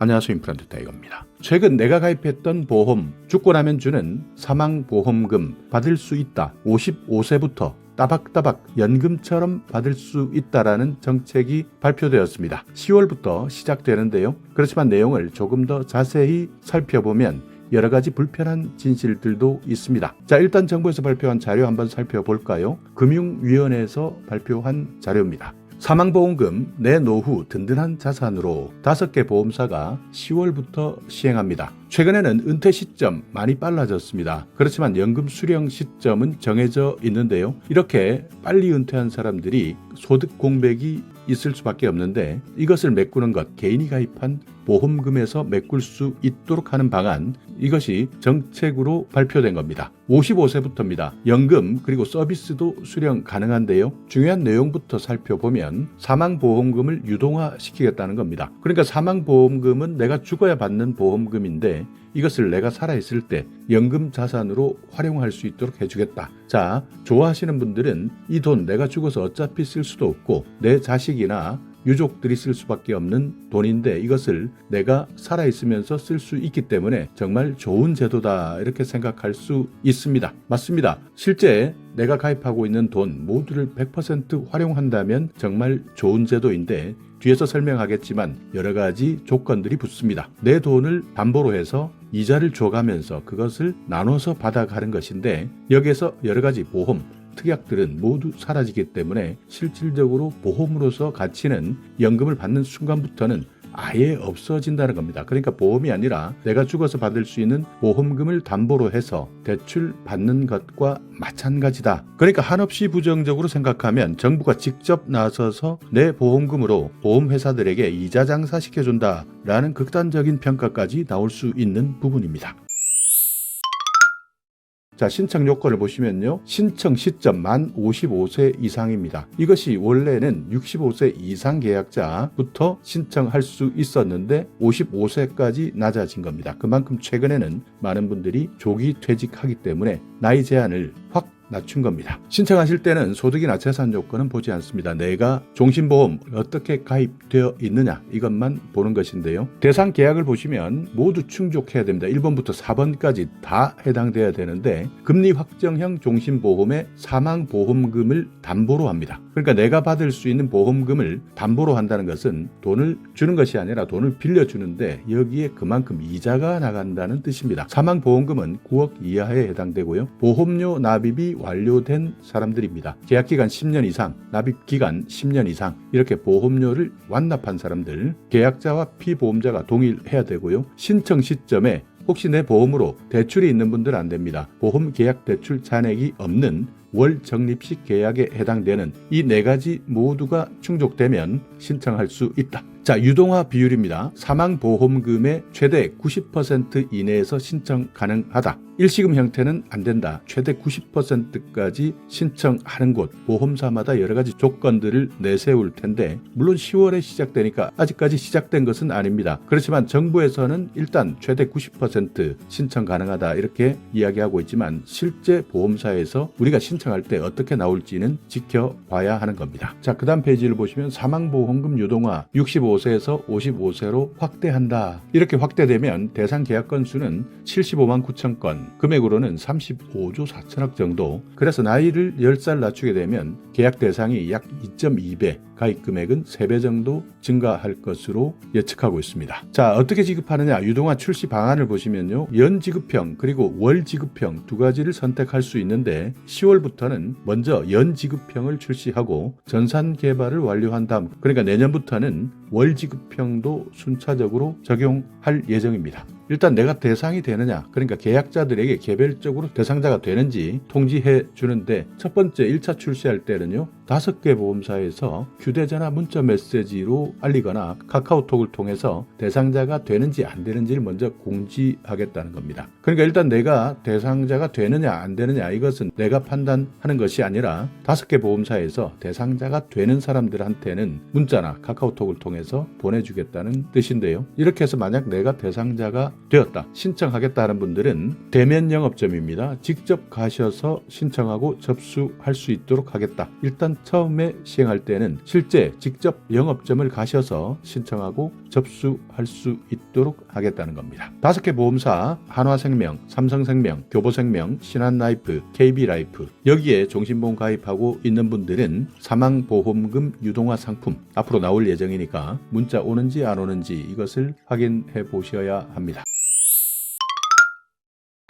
안녕하세요 임플란트 타이거입니다. 최근 내가 가입했던 보험 죽고 나면 주는 사망보험금 받을 수 있다. 55세부터 따박따박 연금처럼 받을 수 있다라는 정책이 발표되었습니다. 10월부터 시작되는데요. 그렇지만 내용을 조금 더 자세히 살펴보면 여러 가지 불편한 진실들도 있습니다. 자, 일단 정부에서 발표한 자료 한번 살펴볼까요? 금융위원회에서 발표한 자료입니다. 사망보험금 내 노후 든든한 자산으로 다섯 개 보험사가 10월부터 시행합니다. 최근에는 은퇴 시점 많이 빨라졌습니다. 그렇지만 연금 수령 시점은 정해져 있는데요. 이렇게 빨리 은퇴한 사람들이 소득 공백이 있을 수밖에 없는데 이것을 메꾸는 것 개인이 가입한 보험금에서 메꿀 수 있도록 하는 방안 이것이 정책으로 발표된 겁니다. 55세부터입니다. 연금 그리고 서비스도 수령 가능한데요. 중요한 내용부터 살펴보면 사망보험금을 유동화시키겠다는 겁니다. 그러니까 사망보험금은 내가 죽어야 받는 보험금인데 이것을 내가 살아있을 때 연금 자산으로 활용할 수 있도록 해주겠다. 자, 좋아하시는 분들은 이 돈 내가 죽어서 어차피 쓸 수도 없고 내 자식이나 유족들이 쓸 수밖에 없는 돈인데 이것을 내가 살아있으면서 쓸 수 있기 때문에 정말 좋은 제도다 이렇게 생각할 수 있습니다. 맞습니다. 실제 내가 가입하고 있는 돈 모두를 100% 활용한다면 정말 좋은 제도인데 뒤에서 설명하겠지만 여러 가지 조건들이 붙습니다. 내 돈을 담보로 해서 이자를 줘가면서 그것을 나눠서 받아가는 것인데 여기에서 여러 가지 보험, 특약들은 모두 사라지기 때문에 실질적으로 보험으로서 가치는 연금을 받는 순간부터는 아예 없어진다는 겁니다. 그러니까 보험이 아니라 내가 죽어서 받을 수 있는 보험금을 담보로 해서 대출 받는 것과 마찬가지다. 그러니까 한없이 부정적으로 생각하면 정부가 직접 나서서 내 보험금으로 보험회사들에게 이자 장사시켜준다라는 극단적인 평가까지 나올 수 있는 부분입니다. 자, 신청 요건을 보시면요. 신청 시점 만 55세 이상입니다. 이것이 원래는 65세 이상 계약자부터 신청할 수 있었는데 55세까지 낮아진 겁니다. 그만큼 최근에는 많은 분들이 조기 퇴직하기 때문에 나이 제한을 확 낮춘 겁니다. 신청하실 때는 소득이나 재산 요건은 보지 않습니다. 내가 종신보험 어떻게 가입되어 있느냐 이것만 보는 것인데요. 대상 계약을 보시면 모두 충족해야 됩니다. 1번부터 4번까지 다 해당돼야 되는데 금리 확정형 종신보험의 사망보험금을 담보로 합니다. 그러니까 내가 받을 수 있는 보험금을 담보로 한다는 것은 돈을 주는 것이 아니라 돈을 빌려주는데 여기에 그만큼 이자가 나간다는 뜻입니다. 사망보험금은 9억 이하에 해당되고요. 보험료 납입이 완료된 사람들입니다. 계약기간 10년 이상, 납입기간 10년 이상 이렇게 보험료를 완납한 사람들 계약자와 피보험자가 동일해야 되고요. 신청 시점에 혹시 내 보험으로 대출이 있는 분들은 안 됩니다. 보험 계약 대출 잔액이 없는 월 적립식 계약에 해당되는 이 네 가지 모두가 충족되면 신청할 수 있다. 자, 유동화 비율입니다. 사망보험금의 최대 90% 이내에서 신청 가능하다. 일시금 형태는 안 된다. 최대 90%까지 신청하는 곳, 보험사마다 여러 가지 조건들을 내세울 텐데, 물론 10월에 시작되니까 아직까지 시작된 것은 아닙니다. 그렇지만 정부에서는 일단 최대 90% 신청 가능하다. 이렇게 이야기하고 있지만, 실제 보험사에서 우리가 신청 할 때 어떻게 나올지는 지켜봐야 하는 겁니다. 자, 그 다음 페이지를 보시면 사망보험금 유동화 65세에서 55세로 확대한다. 이렇게 확대되면 대상 계약 건수는 75만 9천 건, 금액으로는 35조 4천억 정도. 그래서 나이를 10살 낮추게 되면 계약 대상이 약 2.2배, 가입 금액은 3배 정도 증가할 것으로 예측하고 있습니다. 자, 어떻게 지급하느냐? 유동화 출시 방안을 보시면요. 연 지급형 그리고 월 지급형 두 가지를 선택할 수 있는데 10월 부터는 먼저 연 지급형을 출시하고 전산 개발을 완료한 다음 그러니까 내년부터는 월 지급형도 순차적으로 적용할 예정입니다. 일단 내가 대상이 되느냐 그러니까 계약자들에게 개별적으로 대상자가 되는지 통지해 주는데 첫 번째 1차 출시할 때는요 다섯 개 보험사에서 휴대전화 문자 메시지로 알리거나 카카오톡을 통해서 대상자가 되는지 안 되는지를 먼저 공지하겠다는 겁니다. 그러니까 일단 내가 대상자가 되느냐 안 되느냐 이것은 내가 판단하는 것이 아니라 다섯 개 보험사에서 대상자가 되는 사람들한테는 문자나 카카오톡을 통해서 보내주겠다는 뜻인데요. 이렇게 해서 만약 내가 대상자가 되었다. 신청하겠다 하는 분들은 대면 영업점입니다. 직접 가셔서 신청하고 접수할 수 있도록 하겠다. 일단 처음에 시행할 때는 실제 직접 영업점을 가셔서 신청하고 접수할 수 있도록 하겠다는 겁니다. 다섯 개 보험사 한화생명, 삼성생명, 교보생명, 신한라이프, KB라이프 여기에 종신보험 가입하고 있는 분들은 사망보험금 유동화 상품 앞으로 나올 예정이니까 문자 오는지 안 오는지 이것을 확인해 보셔야 합니다.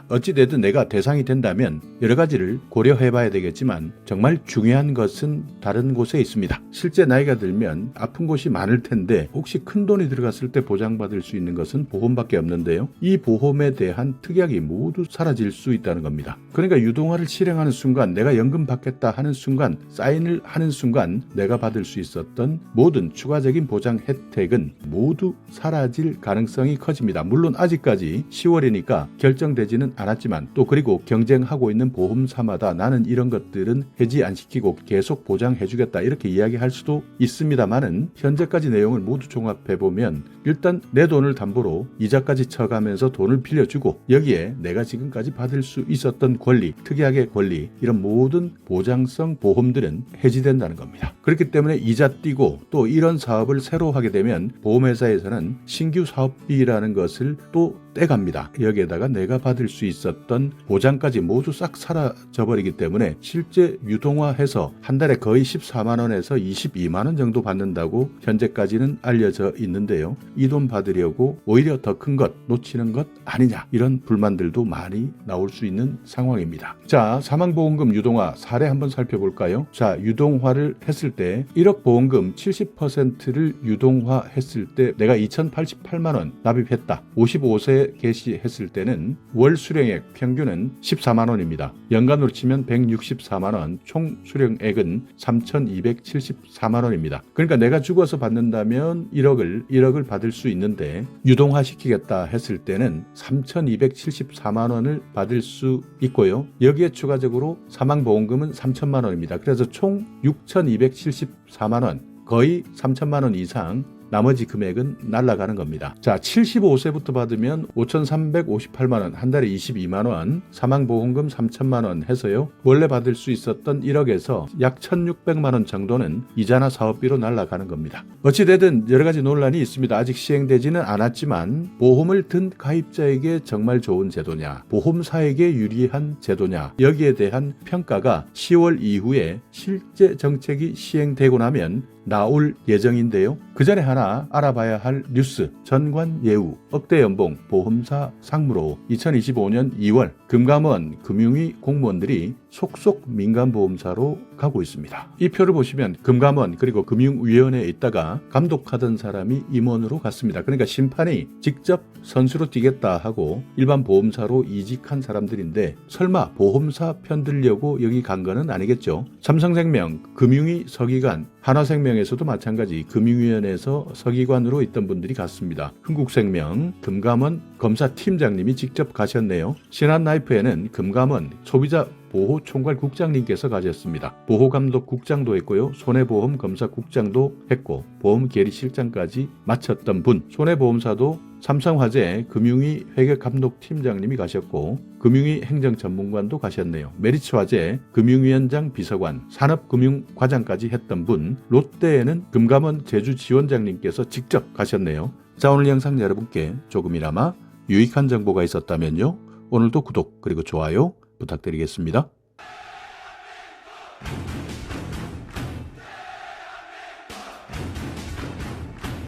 어찌되든 내가 대상이 된다면 여러 가지를 고려해 봐야 되겠지만 정말 중요한 것은 다른 곳에 있습니다. 실제 나이가 들면 아픈 곳이 많을 텐데 혹시 큰 돈이 들어갔을 때 보장받을 수 있는 것은 보험밖에 없는데요. 이 보험에 대한 특약이 모두 사라질 수 있다는 겁니다. 그러니까 유동화를 실행하는 순간 내가 연금 받겠다 하는 순간 사인을 하는 순간 내가 받을 수 있었던 모든 추가적인 보장 혜택은 모두 사라질 가능성이 커집니다. 물론 아직까지 10월이니까 결정되지는 않았지만 또 그리고 경쟁하고 있는 보험사마다 나는 이런 것들은 해지 안 시키고 계속 보장해 주겠다 이렇게 이야기할 수도 있습니다만은 현재까지 내용을 모두 종합해 보면 일단 내 돈을 담보로 이자까지 쳐가면서 돈을 빌려주고 여기에 내가 지금까지 받을 수 있었던 권리, 특약의 권리 이런 모든 보장성 보험들은 해지된다는 겁니다. 그렇기 때문에 이자 띄고 또 이런 사업을 새로 하게 되면 보험회사에서는 신규 사업비라는 것을 또 떼갑니다. 여기에다가 내가 받을 수 있었던 보장까지 모두 싹 사라져 버리기 때문에 실제 유동화해서 한 달에 거의 14만 원에서 22만 원 정도 받는다고 현재까지는 알려져 있는데요. 이 돈 받으려고 오히려 더 큰 것 놓치는 것 아니냐 이런 불만들도 많이 나올 수 있는 상황입니다. 자, 사망보험금 유동화 사례 한번 살펴볼까요? 자, 유동화를 했을 때 1억 보험금 70%를 유동화했을 때 내가 2,088만 원 납입했다. 55세 개시했을 때는 월 수령액 평균은 14만 원입니다. 연간으로 치면 164만 원, 총 수령액은 3,274만 원입니다. 그러니까 내가 죽어서 받는다면 1억을 1억을 받을 수 있는데 유동화 시키겠다 했을 때는 3,274만 원을 받을 수 있고요. 여기에 추가적으로 사망 보험금은 3천만 원입니다. 그래서 총 6,274만 원, 거의 3천만 원 이상 나머지 금액은 날라가는 겁니다. 자, 75세부터 받으면 5,358만 원, 한 달에 22만 원, 사망보험금 3천만 원 해서요. 원래 받을 수 있었던 1억에서 약 1,600만 원 정도는 이자나 사업비로 날라가는 겁니다. 어찌 되든 여러 가지 논란이 있습니다. 아직 시행되지는 않았지만 보험을 든 가입자에게 정말 좋은 제도냐, 보험사에게 유리한 제도냐, 여기에 대한 평가가 10월 이후에 실제 정책이 시행되고 나면 나올 예정인데요. 그 전에 하나 알아봐야 할 뉴스. 전관 예우 억대 연봉 보험사 상무로 2025년 2월 금감원 금융위 공무원들이 속속 민간보험사로 가고 있습니다. 이 표를 보시면 금감원 그리고 금융위원회에 있다가 감독하던 사람이 임원으로 갔습니다. 그러니까 심판이 직접 선수로 뛰겠다 하고 일반 보험사로 이직한 사람들인데 설마 보험사 편들려고 여기 간 거는 아니겠죠. 삼성생명, 금융위 서기관, 한화생명에서도 마찬가지 금융위원회에서 서기관으로 있던 분들이 갔습니다. 흥국생명, 금감원 검사팀장님이 직접 가셨네요. 신한라이프에는 금감원 소비자 보호 총괄 국장님께서 가셨습니다. 보호감독 국장도 했고요. 손해보험 검사 국장도 했고 보험 계리 실장까지 마쳤던 분. 손해보험사도 삼성화재 금융위 회계감독 팀장님이 가셨고 금융위 행정 전문관도 가셨네요. 메리츠화재 금융위원장 비서관 산업금융과장까지 했던 분. 롯데에는 금감원 제주지원장님께서 직접 가셨네요. 자 오늘 영상 여러분께 조금이나마 유익한 정보가 있었다면요. 오늘도 구독 그리고 좋아요 부탁드리겠습니다.